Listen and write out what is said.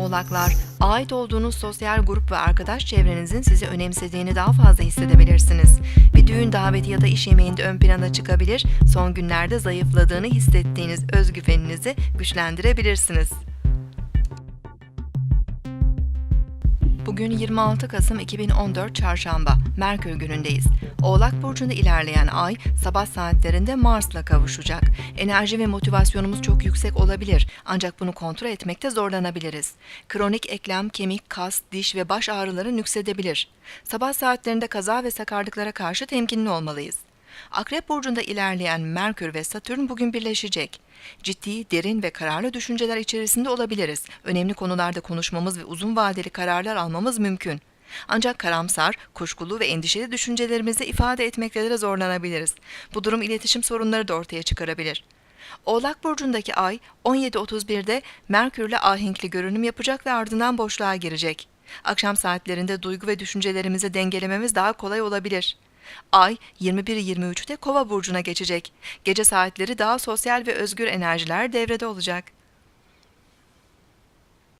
Oğlaklar, ait olduğunuz sosyal grup ve arkadaş çevrenizin sizi önemsediğini daha fazla hissedebilirsiniz. Bir düğün daveti ya da iş yemeğinde ön plana çıkabilir, son günlerde zayıfladığını hissettiğiniz özgüveninizi güçlendirebilirsiniz. Bugün 26 Kasım 2014 Çarşamba, Merkür günündeyiz. Oğlak Burcu'nda ilerleyen ay sabah saatlerinde Mars'la kavuşacak. Enerji ve motivasyonumuz çok yüksek olabilir ancak bunu kontrol etmekte zorlanabiliriz. Kronik eklem, kemik, kas, diş ve baş ağrıları nüksedebilir. Sabah saatlerinde kaza ve sakarlıklara karşı temkinli olmalıyız. Akrep burcunda ilerleyen Merkür ve Satürn bugün birleşecek. Ciddi, derin ve kararlı düşünceler içerisinde olabiliriz. Önemli konularda konuşmamız ve uzun vadeli kararlar almamız mümkün. Ancak karamsar, kuşkulu ve endişeli düşüncelerimizi ifade etmekte de zorlanabiliriz. Bu durum iletişim sorunları da ortaya çıkarabilir. Oğlak burcundaki ay 17.31'de Merkürle ahenkli görünüm yapacak ve ardından boşluğa girecek. Akşam saatlerinde duygu ve düşüncelerimizi dengelememiz daha kolay olabilir. Ay 21-23'te Kova burcuna geçecek. Gece saatleri daha sosyal ve özgür enerjiler devrede olacak.